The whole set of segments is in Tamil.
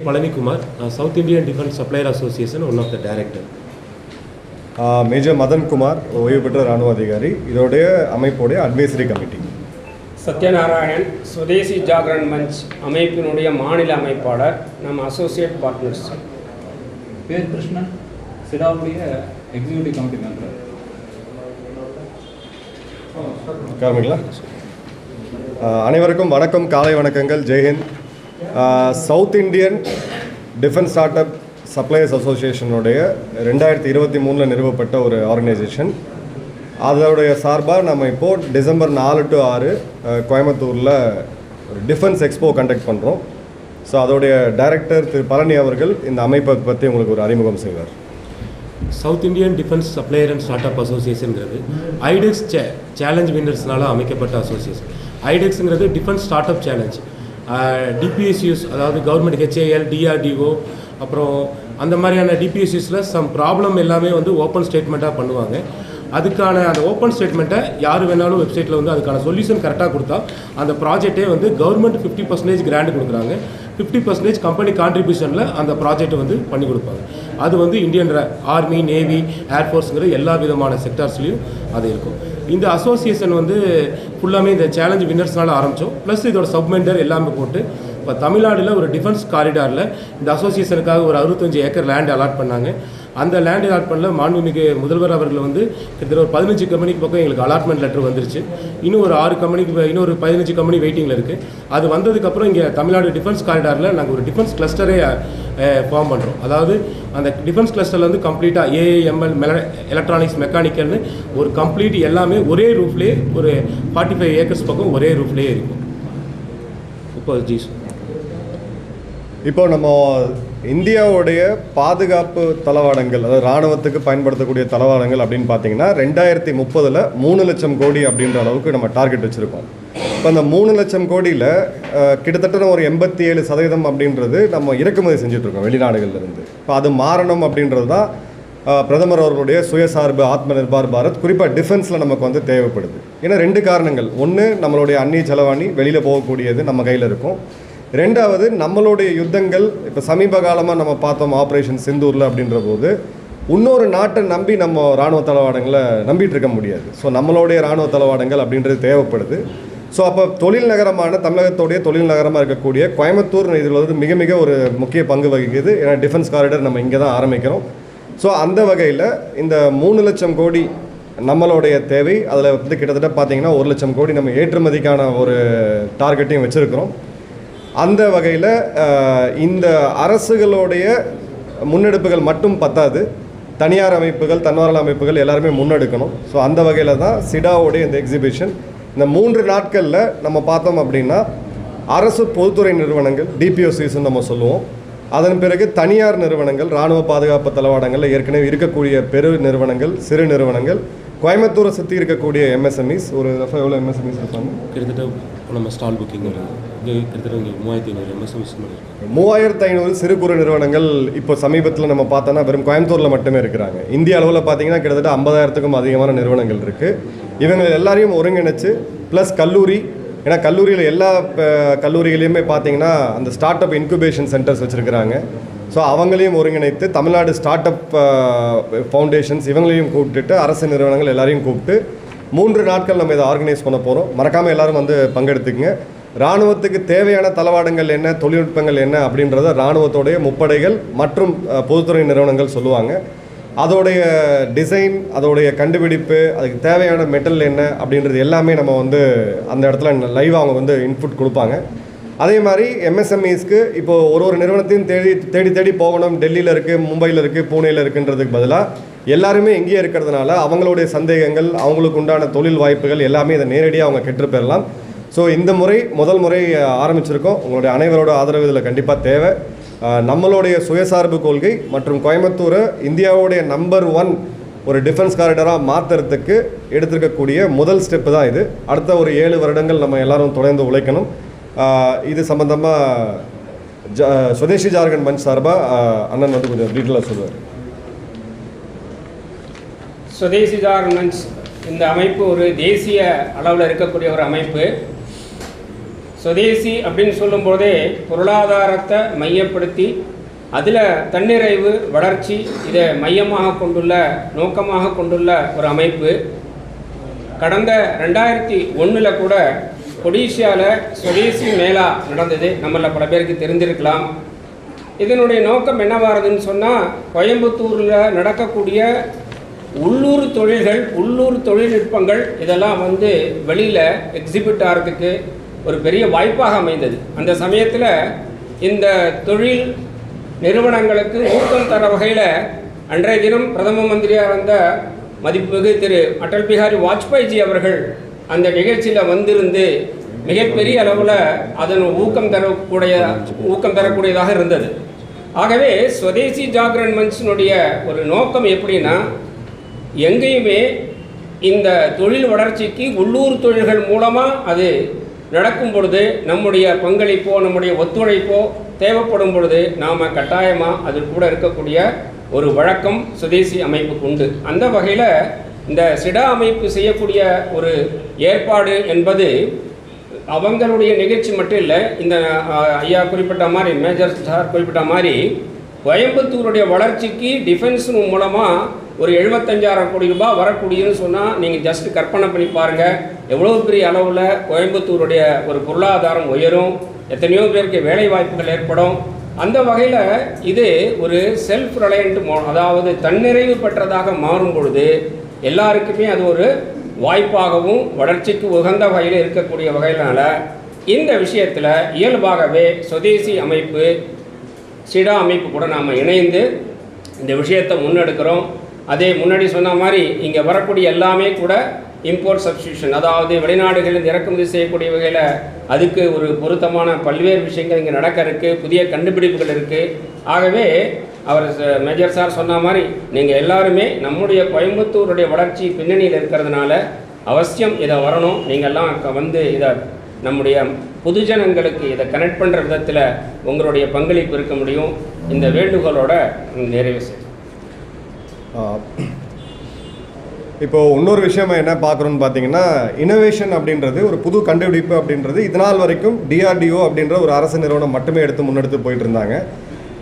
Uh, South Indian Defence Supplier Association, one of the director. Major Madan Kumar ஓய்வு பெற்ற இராணுவ அதிகாரி. இதோடைய அமைப்புடைய அட்வைசரி கமிட்டி சத்யநாராயண் சுதேசி ஜாகரன் மஞ்ச் அமைப்பினுடைய மாநில அமைப்பாளர் நம்ம அசோசியேட் பார்ட்னர்ஸ் பேர் கிருஷ்ணன் சிடாவுடைய எக்ஸிக்யூட்டிவ் கமிட்டி மெம்பர் அனைவருக்கும் வணக்கம். காலை வணக்கங்கள். Jai Hind south Indian defence start up suppliers அசோசியேஷனுடைய ரெண்டாயிரத்தி இருபத்தி மூணில் நிறுவப்பட்ட ஒரு ஆர்கனைசேஷன். அதோடைய சார்பாக நம்ம இப்போது டிசம்பர் நாலு டு ஆறு கோயம்புத்தூரில் ஒரு டிஃபென்ஸ் எக்ஸ்போ கண்டக்ட் பண்ணுறோம் ஸோ அதோடைய டைரக்டர் திரு பழனி அவர்கள் இந்த அமைப்பை பற்றி உங்களுக்கு ஒரு அறிமுகம் செய்வார். South Indian defence supplier and start up அசோசியேஷனுங்கிறது iDEX சே சேலஞ்ச் வின்னர்ஸ்னால அமைக்கப்பட்ட association. ஐடெக்ஸுங்கிறது defence start up challenge. DPSUs அதாவது கவர்மெண்ட் ஹெச்ஏஎல் டிஆர்டிஓ அப்புறம் அந்த மாதிரியான டிபிஎஸ்யூஸில் சம் ப்ராப்ளம் எல்லாமே வந்து ஓப்பன் ஸ்டேட்மெண்ட்டாக பண்ணுவாங்க. அதுக்கான அந்த ஓப்பன் ஸ்டேட்மெண்ட்டை யார் வேணாலும் வெப்சைட்டில் வந்து அதுக்கான சொல்யூஷன் கரெக்டாக கொடுத்தா அந்த ப்ராஜெக்டே வந்து கவர்மெண்ட் ஃபிஃப்டி பர்சன்டேஜ் கிராண்ட் கொடுக்குறாங்க. ஃபிஃப்டி பர்சன்டேஜ் கம்பெனி கான்ட்ரிபியூஷனில் அந்த ப்ராஜெக்ட் வந்து பண்ணி கொடுப்பாங்க. அது வந்து இந்தியன் ஆர்மி நேவி ஏர்ஃபோர்ஸுங்கிற எல்லா விதமான செக்டார்ஸ்லேயும் அது இருக்கும். இந்த அசோசியேஷன் வந்து ஃபுல்லாமே இந்த சேலஞ்ச் வின்னர்ஸ்னால ஆரம்பித்தோம் ப்ளஸ் இதோட சப்மெண்டர் எல்லாமே போட்டு இப்போ தமிழ்நாடில் ஒரு டிஃபென்ஸ் காரிடாரில் இந்த அசோசியேஷனுக்காக ஒரு அறுபத்தஞ்சு ஏக்கர் லேண்ட் அலாட் பண்ணாங்க. அந்த லேண்ட் அலாட் பண்ணல மாண்புமிகு முதல்வர் அவர்கள் வந்து கிட்டத்தட்ட ஒரு பதினஞ்சு கம்பெனிக்கு பக்கம் எங்களுக்கு அலாட்மெண்ட் லெட்டர் வந்துருச்சு. இன்னும் ஒரு ஆறு கம்பெனிக்கு இன்னொரு பதினஞ்சு கம்பெனி வெயிட்டிங்கில் இருக்குது அது வந்ததுக்கப்புறம் இங்கே தமிழ்நாடு டிஃபென்ஸ் காரிடாரில் நாங்கள் ஒரு டிஃபென்ஸ் கிளஸ்டரே ஃபார்ம் பண்ணுறோம் அதாவது அந்த டிஃபென்ஸ் கிளஸ்டரில் வந்து கம்ப்ளீட்டாக ஏஏஎம்எல் மெல எலக்ட்ரானிக்ஸ் மெக்கானிக்கல்னு ஒரு கம்ப்ளீட் எல்லாமே ஒரே ரூஃப்லேயே ஒரு ஃபார்ட்டி ஃபைவ் ஏக்கர்ஸ் பக்கம் ஒரே ரூஃப்லேயே இருக்கும். இப்போ ஜி சார் இப்போ நம்ம இந்தியாவுடைய பாதுகாப்பு தளவாடங்கள் அதாவது இராணுவத்துக்கு பயன்படுத்தக்கூடிய தளவாடங்கள் அப்படின்னு பார்த்தீங்கன்னா ரெண்டாயிரத்தி முப்பதில் மூணு லட்சம் கோடி அப்படின்ற அளவுக்கு நம்ம டார்கெட் வச்சுருக்கோம். இப்போ அந்த மூணு லட்சம் கோடியில் கிட்டத்தட்ட நம்ம ஒரு எண்பத்தி ஏழு சதவீதம் அப்படின்றது நம்ம இறக்குமதி செஞ்சுட்ருக்கோம் வெளிநாடுகள்லேருந்து இப்போ அது மாறணும் அப்படின்றது தான் பிரதமர் அவர்களுடைய சுயசார்பு ஆத்ம நிர்பார் பாரத் குறிப்பாக டிஃபென்ஸில் நமக்கு வந்து தேவைப்படுது. ஏன்னா ரெண்டு காரணங்கள். ஒன்று நம்மளுடைய அந்நிய செலவாணி வெளியில் போகக்கூடியது நம்ம கையில் இருக்கும். ரெண்டாவது நம்மளுடைய யுத்தங்கள் இப்போ சமீப காலமாக நம்ம பார்த்தோம் ஆப்ரேஷன் சிந்தூரில் அப்படின்ற போது இன்னொரு நாட்டை நம்பி நம்ம இராணுவ தளவாடங்களை நம்பிட்டு இருக்க முடியாது. ஸோ நம்மளுடைய இராணுவ தளவாடங்கள் அப்படின்றது தேவைப்படுது. ஸோ அப்போ தொழில் நகரமான தமிழகத்துடைய தொழில் நகரமாக இருக்கக்கூடிய கோயம்புத்தூர் இதில் வந்து மிக மிக ஒரு முக்கிய பங்கு வகிக்குது. ஏன்னா டிஃபென்ஸ் காரிடர் நம்ம இங்கே தான் ஆரம்பிக்கிறோம். ஸோ அந்த வகையில் இந்த மூணு லட்சம் கோடி நம்மளுடைய தேவை. அதில் வந்து கிட்டத்தட்ட பார்த்தீங்கன்னா ஒரு லட்சம் கோடி நம்ம ஏற்றுமதிக்கான ஒரு டார்கெட்டையும் வச்சுருக்கிறோம். அந்த வகையில் இந்த அரசுகளுடைய முன்னெடுப்புகள் மட்டும் பத்தாது. தனியார் அமைப்புகள் தன்னார்வல அமைப்புகள் எல்லாருமே முன்னெடுக்கணும். ஸோ அந்த வகையில் தான் சிடாவுடைய இந்த எக்ஸிபிஷன் இந்த மூன்று நாட்களில் நம்ம பார்த்தோம் அப்படின்னா அரசு பொதுத்துறை நிறுவனங்கள் டிபிஓசிஸ்ன்னு நம்ம சொல்லுவோம். அதன் பிறகு தனியார் நிறுவனங்கள் இராணுவ பாதுகாப்பு தளவாடங்களில் ஏற்கனவே இருக்கக்கூடிய பெரு நிறுவனங்கள் சிறு நிறுவனங்கள் கோயம்புத்தூரை சுற்றி இருக்கக்கூடிய எம்எஸ்எம்இஸ் ஒரு எவ்வளோ எம்எஸ்எம்இஸ் இருப்பாங்க? கிட்டத்தட்ட நம்ம ஸ்டால் புக்கிங் வருது கிட்டத்தட்ட மூவாயிரத்தி ஐநூறு பண்ணியிருக்கோம் மூவாயிரத்து ஐநூறு சிறு குறு நிறுவனங்கள் இப்போ சமீபத்தில் நம்ம பார்த்தோன்னா வெறும் கோயம்புத்தூரில் மட்டுமே இருக்கிறாங்க. இந்திய அளவில் பார்த்தீங்கன்னா கிட்டத்தட்ட ஐம்பதாயிரத்துக்கும் அதிகமான நிறுவனங்கள் இருக்குது இவங்க எல்லாரையும் ஒருங்கிணைச்சு ப்ளஸ் கல்லூரி. ஏன்னா கல்லூரியில் எல்லா கல்லூரிகளையுமே பார்த்தீங்கன்னா அந்த ஸ்டார்ட் அப் இன்குபேஷன் சென்டர்ஸ் வச்சுருக்கிறாங்க. ஸோ அவங்களையும் ஒருங்கிணைத்து தமிழ்நாடு ஸ்டார்ட் அப் ஃபவுண்டேஷன்ஸ் இவங்களையும் கூப்பிட்டுட்டு அரசு நிறுவனங்கள் எல்லாரையும் கூப்பிட்டு மூன்று நாட்கள் நம்ம இதை ஆர்கனைஸ் பண்ண போகிறோம் மறக்காமல் எல்லாரும் வந்து பங்கெடுத்துக்குங்க. இராணுவத்துக்கு தேவையான தளவாடங்கள் என்ன தொழில்நுட்பங்கள் என்ன அப்படின்றத இராணுவத்தோடைய முப்படைகள் மற்றும் பொதுத்துறை நிறுவனங்கள் சொல்லுவாங்க. அதோடைய டிசைன் அதோடைய கண்டுபிடிப்பு அதுக்கு தேவையான மெட்டல் என்ன அப்படின்றது எல்லாமே நம்ம வந்து அந்த இடத்துல லைவாக அவங்க வந்து இன்புட் கொடுப்பாங்க. அதே மாதிரி எம்எஸ்எம்இஸ்க்கு இப்போ ஒரு ஒரு நிறுவனத்தையும் தேடி தேடி தேடி போகணும். டெல்லியில் இருக்குது மும்பையில் இருக்குது பூனேயில் இருக்குன்றதுக்கு பதிலாக எல்லாருமே இங்கேயே இருக்கிறதுனால அவங்களுடைய சந்தேகங்கள் அவங்களுக்கு உண்டான தொழில் வாய்ப்புகள் எல்லாமே இதை நேரடியாக அவங்க கெட்டு பெறலாம் ஸோ இந்த முறை முதல் முறை ஆரம்பிச்சிருக்கோம். உங்களுடைய அனைவரோட ஆதரவு இதில் கண்டிப்பாக தேவை. நம்மளுடைய சுயசார்பு கொள்கை மற்றும் கோயம்புத்தூரை இந்தியாவுடைய நம்பர் ஒன் ஒரு டிஃபென்ஸ் காரிடராக மாற்றுறதுக்கு எடுத்திருக்கக்கூடிய முதல் ஸ்டெப்பு தான் இது. அடுத்த ஒரு ஏழு வருடங்கள் நம்ம எல்லாரும் தொடர்ந்து உழைக்கணும். இது சம்மந்தமாக ஜ சுதேஷி ஜார்கண்ட் மஞ்ச் சார்பாக அண்ணன் வந்து கொஞ்சம் டீட்டெயிலாக சொல்லுவார். சுதேசி கார்மெண்ட்ஸ் இந்த அமைப்பு ஒரு தேசிய அளவில் இருக்கக்கூடிய ஒரு அமைப்பு. சுதேசி அப்படின்னு சொல்லும்போதே பொருளாதாரத்தை மையப்படுத்தி அதில் தன்னிறைவு வளர்ச்சி இதை மையமாக கொண்டுள்ள நோக்கமாக கொண்டுள்ள ஒரு அமைப்பு. கடந்த ரெண்டாயிரத்தி ஒன்றில் கூட ஒடிஷியாவில் சுதேசி மேளா நடந்தது. நம்மள பல பேருக்கு தெரிஞ்சிருக்கலாம் இதனுடைய நோக்கம் என்னவாகுதுன்னு சொன்னால் கோயம்புத்தூரில் நடக்கக்கூடிய உள்ளூர் தொழில்கள் உள்ளூர் தொழில்நுட்பங்கள் இதெல்லாம் வந்து வெளியில் எக்ஸிபிட் ஆகிறதுக்கு ஒரு பெரிய வாய்ப்பாக அமைந்தது. அந்த சமயத்தில் இந்த தொழில் நிறுவனங்களுக்கு ஊக்கம் தர வகையில் அன்றைய தினம் பிரதம மந்திரியாக இருந்த மதிப்புமிகு திரு அடல் பிஹாரி வாஜ்பாய்ஜி அவர்கள் அந்த நிகழ்ச்சியில் வந்திருந்து மிகப்பெரிய அளவில் அதன் ஊக்கம் தரக்கூடிய ஊக்கம் தரக்கூடியதாக இருந்தது. ஆகவே ஸ்வதேசி ஜாகரன் மன்சினுடைய ஒரு நோக்கம் எப்படின்னா எங்கேயுமே இந்த தொழில் வளர்ச்சிக்கு உள்ளூர் தொழில்கள் மூலமாக அது நடக்கும் பொழுது நம்முடைய பங்களிப்போ நம்முடைய ஒத்துழைப்போ தேவைப்படும் பொழுது நாம் கட்டாயமாக அது கூட இருக்கக்கூடிய ஒரு வழக்கம் சுதேசி அமைப்புக்கு உண்டு. அந்த வகையில் இந்த சிடா அமைப்பு செய்யக்கூடிய ஒரு ஏற்பாடு என்பது அவங்களுடைய நிகழ்ச்சி மட்டும் இல்லை இந்த ஐயா குறிப்பிட்ட மாதிரி மேஜர் சார் குறிப்பிட்ட மாதிரி கோயம்புத்தூருடைய வளர்ச்சிக்கு டிஃபென்ஸ் மூலமாக ஒரு எழுபத்தஞ்சாயிரம் கோடி ரூபாய் வரக்கூடியன்னு சொன்னால் நீங்கள் ஜஸ்ட் கற்பனை பண்ணி பாருங்கள் எவ்வளோ பெரிய அளவில் கோயம்புத்தூருடைய ஒரு பொருளாதாரம் உயரும் எத்தனையோ பேருக்கு வேலை வாய்ப்புகள் ஏற்படும். அந்த வகையில் இது ஒரு செல்ஃப் ரிலையண்ட் மோ அதாவது தன்னிறைவு பெற்றதாக மாறும் பொழுது எல்லாருக்குமே அது ஒரு வாய்ப்பாகவும் வளர்ச்சிக்கு உகந்த வகையில் இருக்கக்கூடிய வகையினால் இந்த விஷயத்தில் இயல்பாகவே சுதேசி அமைப்பு சிடா அமைப்பு கூட நாம் இணைந்து இந்த விஷயத்தை முன்னெடுக்கிறோம். அதே முன்னாடி சொன்ன மாதிரி இங்கே வரக்கூடிய எல்லாமே கூட இம்போர்ட் சப்ஸ்டியூஷன் அதாவது வெளிநாடுகளில் இறக்குமதி செய்யக்கூடிய வகையில் அதுக்கு ஒரு பொருத்தமான பல்வேறு விஷயங்கள் இங்கே நடக்க இருக்குது புதிய கண்டுபிடிப்புகள் இருக்குது ஆகவே அவர் ச- மேஜர் சார் சொன்ன மாதிரி நீங்கள் எல்லாருமே நம்முடைய கோயம்புத்தூருடைய வளர்ச்சி பின்னணியில் இருக்கிறதுனால அவசியம் இதை வரணும். நீங்கள்லாம் க- வந்து இதை நம்முடைய பொதுஜனங்களுக்கு இதை கனெக்ட் பண்ணுற விதத்தில் உங்களுடைய பங்களிப்பு இருக்க முடியும். இந்த வேண்டுகோளோட நிறைவு செய்யும் இப்போது இன்னொரு விஷயம் என்ன பார்க்குறோன்னு பார்த்தீங்கன்னா இனோவேஷன் அப்படின்றது ஒரு புது கண்டுபிடிப்பு அப்படின்றது இதனால் வரைக்கும் டிஆர்டிஓ அப்படின்ற ஒரு அரசு நிறுவனம் மட்டுமே எடுத்து முன்னெடுத்து போயிட்டு இருந்தாங்க.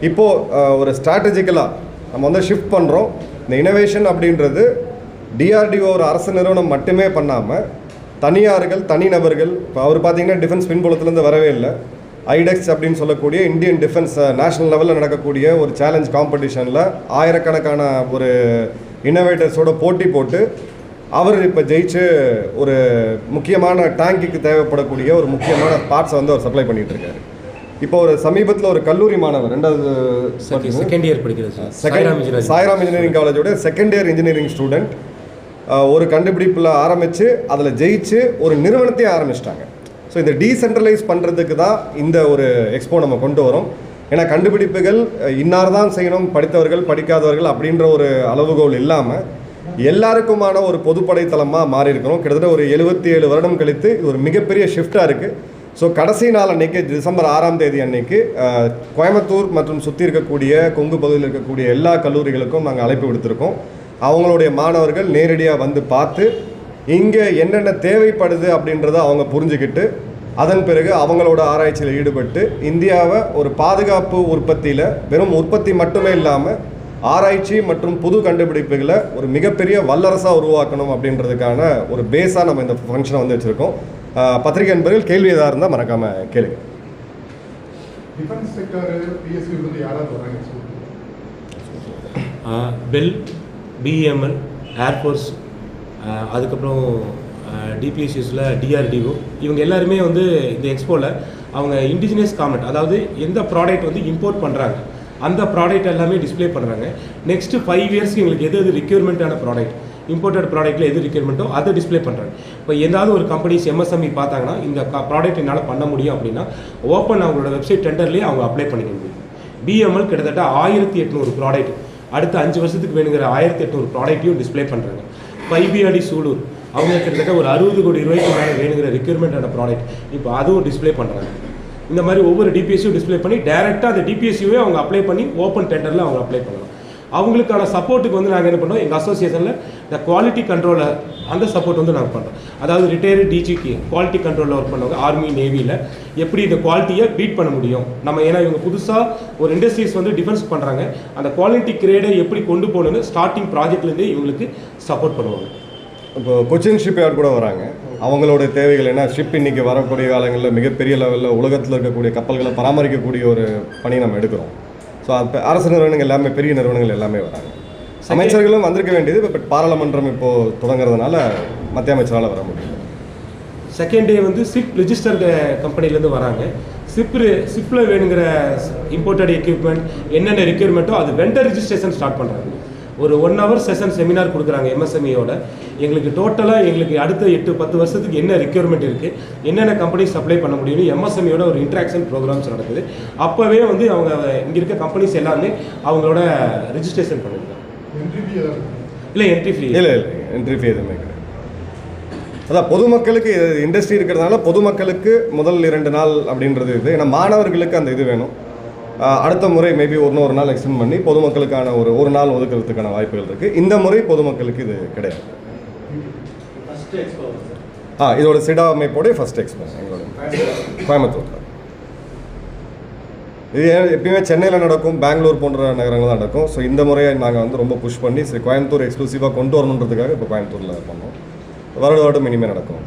இப்போது ஒரு ஸ்ட்ராட்டஜிக்கலாக நம்ம வந்து ஷிஃப்ட் பண்ணுறோம் இந்த இனோவேஷன் அப்படின்றது டிஆர்டிஓ ஒரு அரசு நிறுவனம் மட்டுமே பண்ணாமல் தனியார்கள் தனிநபர்கள் இப்போ அவர் பார்த்தீங்கன்னா டிஃபென்ஸ் பின்புலத்துலேருந்து வரவே இல்லை. ஐடெக்ஸ் அப்படின்னு சொல்லக்கூடிய இந்தியன் டிஃபென்ஸ் நேஷனல் லெவலில் நடக்கக்கூடிய ஒரு சேலஞ்ச் காம்படிஷனில் ஆயிரக்கணக்கான ஒரு இன்னோவேட்டர்ஸோட போட்டி போட்டு அவர் இப்போ ஜெயிச்சு ஒரு முக்கியமான டேங்குக்கு தேவைப்படக்கூடிய ஒரு முக்கியமான பார்ட்ஸை வந்து அவர் சப்ளை பண்ணிட்டு இருக்காரு. இப்போ ஒரு சமீபத்தில் ஒரு கல்லூரி மாணவர் ரெண்டாவது செகண்ட் இயர் படிக்கிறது sir Sairam engineering Sairam engineering காலேஜோட செகண்ட் இயர் இன்ஜினியரிங் ஸ்டூடெண்ட் ஒரு கண்டுபிடிப்பில் ஆரம்பித்து அதில் ஜெயிச்சு ஒரு நிறுவனத்தையே ஆரம்பிச்சிட்டாங்க. ஸோ இந்த டீசென்ட்ரலைஸ் பண்ணுறதுக்கு தான் இந்த ஒரு எக்ஸ்போ நம்ம கொண்டு வரோம். ஏன்னா கண்டுபிடிப்புகள் இன்னார் தான் செய்யணும் படித்தவர்கள் படிக்காதவர்கள் அப்படின்ற ஒரு அளவுகோல் இல்லாமல் எல்லாருக்குமான ஒரு பொதுப்படைத்தளமாக மாறி இருக்கிறோம் கிட்டத்தட்ட ஒரு எழுபத்தி ஏழு வருடம் கழித்து இது ஒரு மிகப்பெரிய ஷிஃப்டாக இருக்குது ஸோ கடைசி நாள் அன்னைக்கு டிசம்பர் ஆறாம் தேதி அன்னைக்கு கோயம்புத்தூர் மற்றும் சுற்றி இருக்கக்கூடிய கொங்கு பகுதியில் இருக்கக்கூடிய எல்லா கல்லூரிகளுக்கும் நாங்கள் அழைப்பு விடுத்திருக்கோம். அவங்களுடைய மாணவர்கள் நேரடியாக வந்து பார்த்து இங்கே என்னென்ன தேவைப்படுது அப்படின்றத அவங்க புரிஞ்சுக்கிட்டு அதன் பிறகு அவங்களோட ஆராய்ச்சியில் ஈடுபட்டு இந்தியாவை ஒரு பாதுகாப்பு உற்பத்தியில் வெறும் உற்பத்தி மட்டுமே இல்லாமல் ஆராய்ச்சி மற்றும் புது கண்டுபிடிப்புகளை ஒரு மிகப்பெரிய வல்லரசாக உருவாக்கணும் அப்படின்றதுக்கான ஒரு பேஸாக நம்ம இந்த ஃபங்க்ஷனை வந்து வச்சுருக்கோம். பத்திரிகை நண்பர்கள் கேள்வி எதாக இருந்தால் மறக்காமல் கேளுங்க. டிஃபென்ஸ் செக்டர் பிஎஸ்சி வந்து யாராவது வராங்க சொல்லுங்க பெல் பிஎம்எல் ஏர்ஃபோர்ஸ் அதுக்கப்புறம் டிபிஎஸ்யூஸில் டிஆர்டிஓ இவங்க எல்லாருமே வந்து இந்த எக்ஸ்போவில் அவங்க இண்டிஜினியஸ் காமெண்ட் அதாவது எந்த ப்ராடக்ட் வந்து இம்போர்ட் பண்ணுறாங்க அந்த ப்ராடக்ட் எல்லாமே டிஸ்ப்ளே பண்ணுறாங்க நெக்ஸ்ட்டு ஃபைவ் இயர்ஸ்க்கு எங்களுக்கு எது எது ரிக்யூர்மெண்ட்டான ப்ராடக்ட் இம்போர்ட்டட் ப்ராடக்ட்டில் எது ரிக்யூர்மெண்ட்டோ அதை டிஸ்ப்ளே பண்ணுறாங்க இப்போ ஏதாவது ஒரு கம்பெனிஸ் எம்எஸ்எம்இ பார்த்தாங்கன்னா இந்த ப்ராடக்ட் என்னால் பண்ண முடியும் அப்படின்னா ஓப்பன் அவங்களோட வெப்சைட் டெண்டர்லேயே அவங்க அப்ளை பண்ணிக்க முடியும். பிஎம்எல் கிட்டத்தட்ட ஆயிரத்தி எட்நூறு ப்ராடக்ட் அடுத்த அஞ்சு வருஷத்துக்கு வேணுங்கிற ஆயிரத்தி எட்நூறு ப்ராடக்ட்டையும் டிஸ்ப்ளே பண்ணுறாங்க பைபிஆடி சூலூர் அவங்க கிட்டத்தட்ட ஒரு அறுபது கோடி ரூபாய்க்கு மேலே வேணுங்கிற ரெக்யூர்மெண்ட்டான ப்ராடக்ட் இப்போ அதுவும் டிஸ்ப்ளே பண்ணுறாங்க இந்த மாதிரி ஒவ்வொரு டிபிஎஸ்சியும் டிஸ்ப்ளே பண்ணி டேரெக்டாக அந்த டிபிஎஸ்சியே அவங்க அப்ளை பண்ணி ஓப்பன் டெண்டரில் அவங்க அப்ளை பண்ணலாம். அவங்களுக்கான சப்போர்ட்டுக்கு வந்து நாங்கள் என்ன பண்ணோம்? எங்கள் அசோசியேஷனில் இந்த குவாலிட்டி கண்ட்ரோலை அந்த சப்போர்ட் வந்து நாங்கள் பண்ணுறோம் அதாவது ரிட்டையர்டு டிஜிக்கு குவாலிட்டி கண்ட்ரோலில் ஒர்க் பண்ணவங்க ஆர்மி நேவியில் எப்படி இந்த குவாலிட்டியை பீட் பண்ண முடியும்? நம்ம ஏன்னா இவங்க புதுசாக ஒரு இண்டஸ்ட்ரீஸ் வந்து டிஃபென்ஸ் பண்ணுறாங்க அந்த குவாலிட்டி கிரேடை எப்படி கொண்டு போகணுன்னு ஸ்டார்டிங் ப்ராஜெக்ட்லேருந்து இவங்களுக்கு சப்போர்ட் பண்ணுவாங்க. இப்போ கொச்சின் ஷிப் யார்ட் கூட வராங்க. அவங்களோட தேவைகள் என்ன? ஷிப் இன்றைக்கி வரக்கூடிய காலங்களில் மிகப்பெரிய லெவலில் உலகத்தில் இருக்கக்கூடிய கப்பல்களை பராமரிக்கக்கூடிய ஒரு பணி நம்ம எடுக்கிறோம். ஸோ அது அரசு நிறுவனங்கள் எல்லாமே பெரிய நிறுவனங்கள் எல்லாமே வராங்க. அமைச்சர்களும் வந்திருக்க வேண்டியது பட் பாராளுமன்றம் இப்போ தொடங்குறதுனால மத்திய அமைச்சரால் வர முடியும். செகண்ட் டே வந்து சிப் ரிஜிஸ்டர் கம்பெனிலேருந்து வராங்க. சிப் சிப்பில் வேணுங்கிற இம்போர்ட்டட் எக்யூப்மெண்ட் என்னென்ன ரெக்யூர்மெண்ட்டோ அது வெண்டர் ரிஜிஸ்ட்ரேஷன் ஸ்டார்ட் பண்ணுறாங்க ஒரு ஒன் ஹவர் செஷன் செமினார் கொடுக்குறாங்க எம்எஸ்எம்இயோட எங்களுக்கு டோட்டலாக எங்களுக்கு அடுத்த எட்டு பத்து வருஷத்துக்கு என்ன ரெக்யூர்மெண்ட் இருக்குது என்னென்ன கம்பெனி சப்ளை பண்ண முடியும்னு எம்எஸ்எம்இயோட ஒரு இன்ட்ராக்ஷன் ப்ரோக்ராம்ஸ் நடக்குது. அப்போவே வந்து அவங்க இங்கே இருக்க கம்பெனிஸ் எல்லாமே அவங்களோட ரிஜிஸ்ட்ரேஷன் பண்ணிருக்காங்க இல்லை என்ட்ரி ஃப்ரீ இல்லை இல்லை என்ட்ரி ஃபீ எதுவுமே கிடையாது. அதான் பொதுமக்களுக்கு இண்டஸ்ட்ரி இருக்கிறதுனால பொதுமக்களுக்கு முதல் இரண்டு நாள் அப்படின்றது இது. ஏன்னா மாணவர்களுக்கு அந்த இது வேணும். அடுத்த முறை மேபி ஒரு ஒரு நாள் எக்ஸ்டெண்ட் பண்ணி பொதுமக்களுக்கான ஒரு ஒரு நாள் ஒதுக்கிறதுக்கான வாய்ப்புகள் இருக்குது இந்த முறை பொதுமக்களுக்கு இது கிடையாது. ஆ இதோட சிடா அமைப்போடைய ஃபர்ஸ்ட் எக்ஸ்போ எங்களோட கோயம்புத்தூர். இது எப்பயுமே சென்னையில் நடக்கும் பெங்களூர் போன்ற நகரங்கள் தான் நடக்கும். ஸோ இந்த முறையை நாங்கள் வந்து ரொம்ப புஷ் பண்ணி சரி கோயம்புத்தூர் எக்ஸ்க்ளூசிவாக கொண்டு வரணுன்றதுக்காக இப்போ கோயம்புத்தூரில் பண்ணோம். வருட வருடம் இனிமேல் நடக்கும்.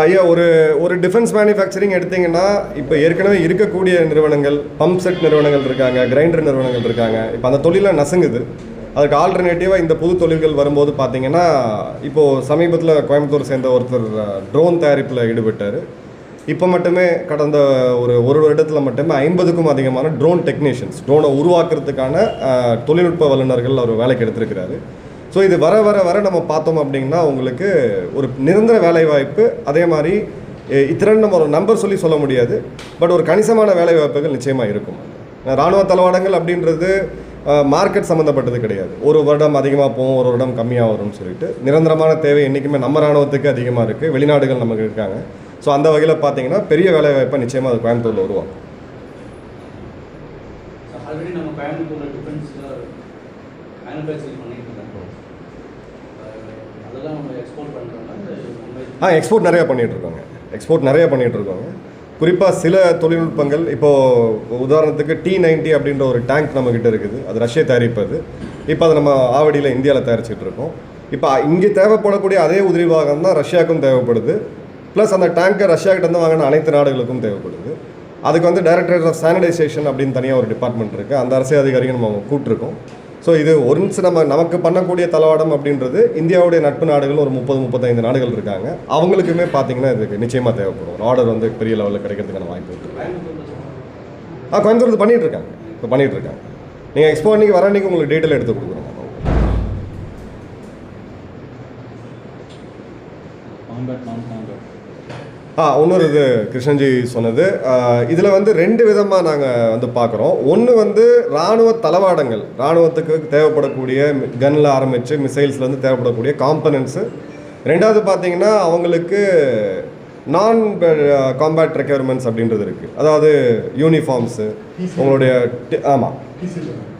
ஐயா ஒரு ஒரு டிஃபென்ஸ் மேனுஃபேக்சரிங் எடுத்தீங்கன்னா இப்போ ஏற்கனவே இருக்கக்கூடிய நிறுவனங்கள் பம்ப் செட் நிறுவனங்கள் இருக்காங்க கிரைண்டர் நிறுவனங்கள் இருக்காங்க. இப்போ அந்த தொழிலாம் நசுங்குது. அதுக்கு ஆல்டர்னேட்டிவாக இந்த புது தொழில்கள் வரும்போது பார்த்தீங்கன்னா இப்போது சமீபத்தில் கோயம்புத்தூர் சேர்ந்த ஒருத்தர் ட்ரோன் தயாரிப்பில் ஈடுபட்டார். இப்போ மட்டுமே கடந்த ஒரு ஒரு வருடத்தில் மட்டுமே ஐம்பதுக்கும் அதிகமான ட்ரோன் டெக்னீஷியன்ஸ் ட்ரோனை உருவாக்குறதுக்கான தொழில்நுட்ப வல்லுநர்கள் அவர் வேலைக்கு எடுத்திருக்கிறாரு. ஸோ இது வர வர வர நம்ம பார்த்தோம் அப்படின்னா உங்களுக்கு ஒரு நிரந்தர வேலைவாய்ப்பு அதே மாதிரி எ- இத்தனை நம்ம ஒரு நம்பர் சொல்லி சொல்ல முடியாது பட் ஒரு கணிசமான வேலைவாய்ப்புகள் நிச்சயமாக இருக்கும். இராணுவ தளவாடங்கள் அப்படின்றது மார்க்கெட் சம்மந்தப்பட்டது கிடையாது. ஒரு வருடம் அதிகமாக போகும் ஒரு வருடம் கம்மியாக வரும்னு சொல்லிட்டு நிரந்தரமான தேவை என்றைக்குமே நம்ம இராணுவத்துக்கு அதிகமாக இருக்குது வெளிநாடுகள் நமக்கு இருக்காங்க. ஸோ அந்த வகையில் பார்த்தீங்கன்னா பெரிய வேலைவாய்ப்பை நிச்சயமாக அது கோயம்புத்தூரில் உருவாகும் ஆ எக்ஸ்போர்ட் நிறையா பண்ணிகிட்டு இருக்கோங்க. எக்ஸ்போர்ட் நிறையா பண்ணிகிட்டு இருக்கோங்க. குறிப்பாக சில தொழில்நுட்பங்கள் இப்போது உதாரணத்துக்கு டி நைன்டி அப்படின்ற ஒரு டேங்க் நம்மக்கிட்ட இருக்குது. அது ரஷ்ய தயாரிப்பது இப்போ அதை நம்ம ஆவடியில் இந்தியாவில் தயாரிச்சிட்டு இருக்கோம். இப்போ இங்கே தேவைப்படக்கூடிய அதே உதிரி பாகம் தான் ரஷ்யாவுக்கும் தேவைப்படுது. ப்ளஸ் அந்த டேங்கை ரஷ்யாக்கிட்டேருந்து வாங்கின அனைத்து நாடுகளுக்கும் தேவைப்படுது. அதுக்கு வந்து டைரக்டரேட் ஆஃப் சானிடைசேஷன் அப்படின்னு தனியாக ஒரு டிபார்ட்மெண்ட் இருக்குது அந்த அரசு அதிகாரிகள் நம்ம கூப்பிட்டுருக்கோம். ஸோ இது ஒன்ஸ் நம்ம நமக்கு பண்ணக்கூடிய தளவாடம் அப்படின்றது இந்தியாவுடைய நட்பு நாடுகள் ஒரு முப்பது முப்பத்தைந்து நாடுகள் இருக்காங்க. அவங்களுக்குமே பார்த்தீங்கன்னா இதுக்கு நிச்சயமாக தேவைப்படும். ஆர்டர் வந்து பெரிய லெவலில் கிடைக்கிறதுக்கான வாய்ப்பு இருக்குது ஆ கோயம்புத்தூர் இது இருக்காங்க. இப்போ பண்ணிகிட்டு இருக்காங்க. நீங்கள் எக்ஸ்போ அன்றைக்கி வர அன்றைக்கி உங்களுக்கு டீட்டெயில் எடுத்து கொடுக்குறோம் காம்பேட் நான் காம்பேட் ஆ இன்னொரு இது கிருஷ்ணன்ஜி சொன்னது. இதில் வந்து ரெண்டு விதமாக நாங்கள் வந்து பார்க்குறோம் ஒன்று வந்து இராணுவ தளவாடங்கள். இராணுவத்துக்கு தேவைப்படக்கூடிய கன்னில் ஆரம்பித்து மிசைல்ஸ்லேருந்து தேவைப்படக்கூடிய காம்பனன்ட்ஸு ரெண்டாவது பார்த்தீங்கன்னா அவங்களுக்கு நான் காம்பேட் ரெக்யர்மெண்ட்ஸ் அப்படின்றது இருக்குது அதாவது யூனிஃபார்ம்ஸு உங்களுடைய ஆமாம்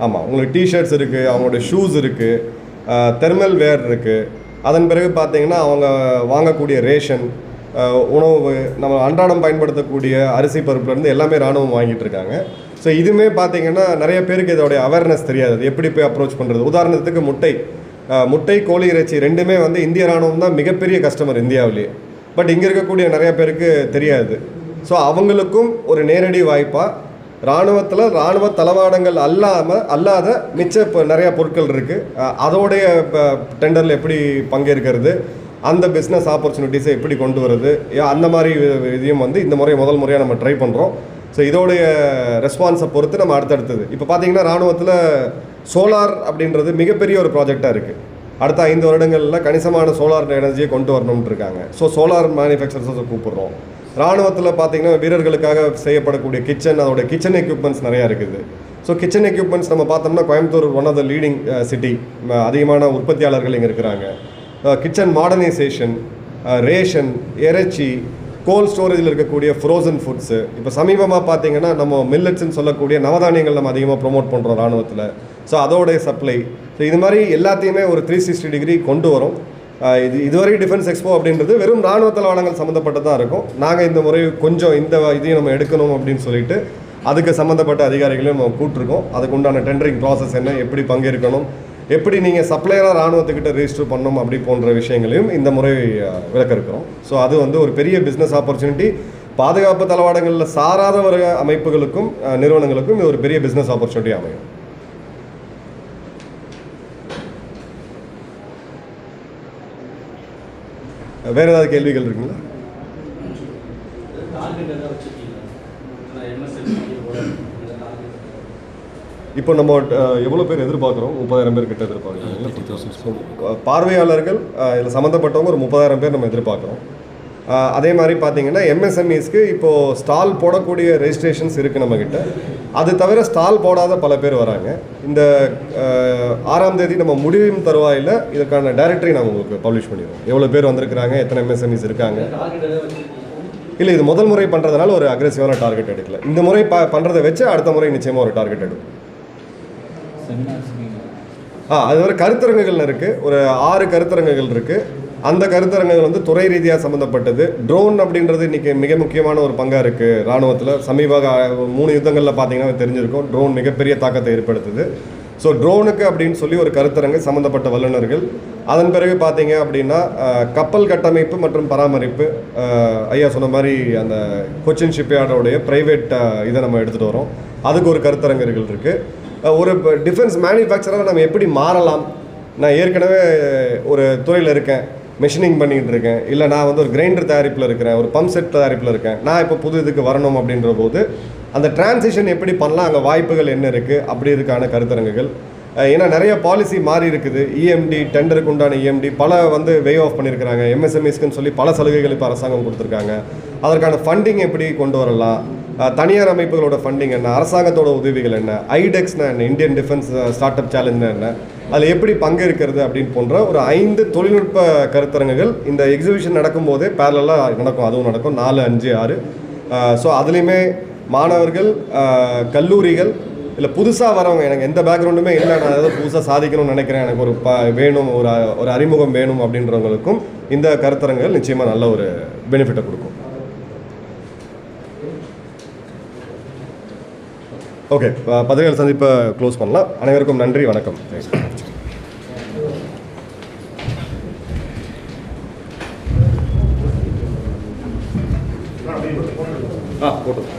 ஆமாம் உங்களுக்கு டிஷர்ட்ஸ் இருக்குது அவங்களுடைய ஷூஸ் இருக்குது தெர்மல் வேர் இருக்குது அதன் பிறகு பார்த்தீங்கன்னா அவங்க வாங்கக்கூடிய ரேஷன் உணவு நம்ம அன்றாடம் பயன்படுத்தக்கூடிய அரிசி பருப்புலேருந்து எல்லாமே இராணுவம் வாங்கிட்டு இருக்காங்க. ஸோ இதுவுமே பார்த்தீங்கன்னா நிறைய பேருக்கு இதோடைய அவேர்னஸ் தெரியாது. எப்படி போய் அப்ரோச் பண்ணுறது உதாரணத்துக்கு முட்டை. முட்டை கோழி இறைச்சி ரெண்டுமே வந்து இந்திய இராணுவம் தான் மிகப்பெரிய கஸ்டமர் இந்தியாவிலேயே. பட் இங்கே இருக்கக்கூடிய நிறைய பேருக்கு தெரியாது. ஸோ அவங்களுக்கும் ஒரு நேரடி வாய்ப்பாக இராணுவத்தில் இராணுவ தளவாடங்கள் அல்லாமல் அல்லாத மிச்ச இப்போ நிறையா பொருட்கள் இருக்குது அதோடைய இப்போ டெண்டரில் எப்படி பங்கேற்கிறது? அந்த பிஸ்னஸ் ஆப்பர்ச்சுனிட்டிஸை எப்படி கொண்டு வருது அந்த மாதிரி இதையும் வந்து இந்த முறை முதல் முறையாக நம்ம ட்ரை பண்ணுறோம் ஸோ இதோடைய ரெஸ்பான்ஸை பொறுத்து நம்ம அடுத்தடுத்தது. இப்போ பார்த்தீங்கன்னா இராணுவத்தில் சோலார் அப்படின்றது மிகப்பெரிய ஒரு ப்ராஜெக்டாக இருக்குது அடுத்த ஐந்து வருடங்களில் கணிசமான சோலார் எனர்ஜியை கொண்டு வரணும்னு இருக்காங்க. ஸோ சோலார் மேனுஃபேக்சர்ஸை கூப்பிட்றோம். ராணுவத்தில் பார்த்தீங்கன்னா வீரர்களுக்காக செய்யப்படக்கூடிய கிச்சன் அதோட கிச்சன் எக்யூப்மெண்ட்ஸ் நிறையா இருக்குது. ஸோ கிச்சன் எக்யூப்மெண்ட்ஸ் நம்ம பார்த்தோம்னா Coimbatore one of the leading city அதிகமான உற்பத்தியாளர்கள் இங்கே இருக்கிறாங்க. கிச்சன் மாடர்னைசேஷன் ரேஷன் இறைச்சி கோல்ட் ஸ்டோரேஜில் இருக்கக்கூடிய ஃப்ரோசன் ஃபுட்ஸு இப்போ சமீபமாக பார்த்தீங்கன்னா நம்ம மில்லட்ஸ்ன்னு சொல்லக்கூடிய நவதானியங்கள் நம்ம அதிகமாக ப்ரோமோட் பண்ணுறோம் ராணுவத்தில் ஸோ அதோடைய சப்ளை ஸோ இது மாதிரி எல்லாத்தையுமே ஒரு த்ரீ சிக்ஸ்டி டிகிரி கொண்டு வரும். இது இதுவரை டிஃபென்ஸ் எக்ஸ்போ அப்படின்றது வெறும் இராணுவ தளவாடங்கள் சம்மந்தப்பட்டதாக இருக்கும். நாங்கள் இந்த முறை கொஞ்சம் இந்த இதையும் நம்ம எடுக்கணும் அப்படின்னு சொல்லிட்டு அதுக்கு சம்மந்தப்பட்ட அதிகாரிகளையும் நம்ம கூட்டிருக்கோம். அதுக்கு உண்டான டெண்டரிங் ப்ராசஸ் என்ன எப்படி பங்கேற்கணும் எப்படி நீங்கள் சப்ளையராக ராணுவத்துக்கிட்ட ரிஜிஸ்டர் பண்ணணும் அப்படி போன்ற விஷயங்களையும் இந்த முறை விளக்க இருக்கிறோம். ஸோ அது வந்து ஒரு பெரிய பிஸ்னஸ் ஆப்பர்ச்சுனிட்டி பாதுகாப்பு தளவாடங்களில் சாராத வர்க்க அமைப்புகளுக்கும் நிறுவனங்களுக்கும் இது ஒரு பெரிய பிஸ்னஸ் ஆப்பர்ச்சுனிட்டி அமையும். வேறு ஏதாவது கேள்விகள் இருக்குங்களா டார்கெட் எதாவது வச்சுருக்கீங்களா எம்எஸ்எல் இந்த டார்கெட் இப்போ நம்ம எவ்வளோ பேர் எதிர்பார்க்குறோம்? முப்பதாயிரம் பேர் கிட்ட எதிர்பார்க்குறோம். பார்வையாளர்கள் இதில் சம்மந்தப்பட்டவங்க ஒரு முப்பதாயிரம் பேர் நம்ம எதிர்பார்க்குறோம். அதே மாதிரி பார்த்தீங்கன்னா எம்எஸ்எம்இஸ்க்கு இப்போது ஸ்டால் போடக்கூடிய ரெஜிஸ்ட்ரேஷன்ஸ் இருக்குது நம்மக்கிட்ட அது தவிர ஸ்டால் போடாத பல பேர் வராங்க. இந்த ஆறாம் தேதி நம்ம முடிவும் தருவாயில் இதற்கான டைரக்டரி நான் உங்களுக்கு பப்ளிஷ் பண்ணிடுவோம் எவ்வளோ பேர் வந்திருக்கிறாங்க எத்தனை எம்எஸ்எம்இஸ் இருக்காங்க. இல்லை இது முதல் முறை பண்ணுறதுனால ஒரு அக்ரெசிவான டார்கெட் எடுக்கல. இந்த முறை ப பண்ணுறதை வச்சு அடுத்த முறை நிச்சயமாக ஒரு டார்கெட் எடுக்கும் ஆ அது வரை கருத்தரங்குகள் இருக்குது ஒரு ஆறு கருத்தரங்குகள் இருக்குது அந்த கருத்தரங்குகள் வந்து துறை ரீதியாக சம்மந்தப்பட்டது ட்ரோன் அப்படின்றது இன்றைக்கி மிக முக்கியமான ஒரு பங்காக இருக்குது ராணுவத்தில் சமீப மூணு யுத்தங்களில் பார்த்தீங்கன்னா தெரிஞ்சிருக்கும். ட்ரோன் மிகப்பெரிய தாக்கத்தை ஏற்படுத்துது. ஸோ ட்ரோனுக்கு அப்படின்னு சொல்லி ஒரு கருத்தரங்கு சம்மந்தப்பட்ட வல்லுநர்கள். அதன் பிறகு பார்த்தீங்க அப்படின்னா கப்பல் கட்டமைப்பு மற்றும் பராமரிப்பு. ஐயா சொன்ன மாதிரி அந்த கொச்சின் ஷிப்யார்டோடைய ப்ரைவேட் இதை நம்ம எடுத்துகிட்டு வரோம். அதுக்கு ஒரு கருத்தரங்குகள் இருக்குது ஒரு டிஃபென்ஸ் மேனுஃபேக்சராக நம்ம எப்படி மாறலாம்? நான் ஏற்கனவே ஒரு துறையில் இருக்கேன். மெஷினிங் பண்ணிகிட்டு இருக்கேன். இல்லை நான் வந்து ஒரு கிரைண்டர் தயாரிப்பில் இருக்கிறேன். ஒரு பம்ப் செட் தயாரிப்பில் இருக்கேன். நான் இப்போ புது இதுக்கு வரணும் அப்படின்ற போது அந்த டிரான்சிஷன் எப்படி பண்ணலாம்? அங்கே வாய்ப்புகள் என்ன இருக்குது அப்படி இதுக்கான கருத்தரங்குகள். ஏன்னா நிறைய பாலிசி மாறி இருக்குது. இஎம்டி டெண்டருக்கு உண்டான இஎம்டி பல வந்து வே ஆஃப் பண்ணியிருக்கிறாங்க. எம்எஸ்எம்இஸ்க்குன்னு சொல்லி பல சலுகைகள் இப்போ அரசாங்கம் கொடுத்துருக்காங்க. அதற்கான ஃபண்டிங் எப்படி கொண்டு வரலாம்? தனியார் அமைப்புகளோட ஃபண்டிங் என்ன? அரசாங்கத்தோட உதவிகள் என்ன? ஐடெக்ஸ்னா என்ன? இந்தியன் டிஃபென்ஸ் ஸ்டார்ட் அப் சேலஞ்சுனா என்ன? அதில் எப்படி பங்கேற்கிறது அப்படின்னு போன்ற ஒரு ஐந்து தொழில்நுட்ப கருத்தரங்குகள் இந்த எக்ஸிபிஷன் நடக்கும்போதே பேரலாக நடக்கும். அதுவும் நடக்கும். நாலு அஞ்சு ஆறு. ஸோ அதுலேயுமே மாணவர்கள் கல்லூரிகள் இல்லை புதுசாக வரவங்க எனக்கு எந்த பேக்ரவுண்டுமே இல்லை. நான் ஏதாவது புதுசாக சாதிக்கணும்னு நினைக்கிறேன். எனக்கு ஒரு ப வேணும் ஒரு ஒரு அறிமுகம் வேணும் அப்படின்றவங்களுக்கும் இந்த கருத்தரங்குகள் நிச்சயமாக நல்ல ஒரு பெனிஃபிட்டை கொடுக்கும். ஓகே பத்திரிகைகள் சந்திப்பை க்ளோஸ் பண்ணலாம். அனைவருக்கும் நன்றி வணக்கம். ஆ போட்டோம்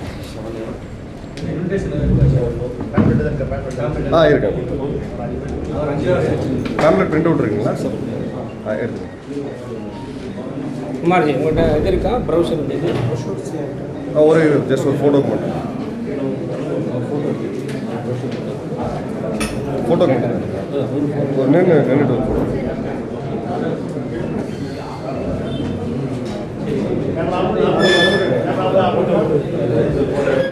ஆ இருக்கேன். ஃபேமிலி பிரிண்ட் அவுட் இருக்குங்களா? ஆ எடுத்துக்கோங்க குமார்ஜி உங்கள்கிட்ட இது இருக்கா? ப்ரௌசர் ஒரு ஜஸ்ட் ஒரு ஃபோட்டோக்கு மட்டும். ಫೋಟೋ ನಿನ್ನೆ ನಿನ್ನೆ ಫೋಟೋ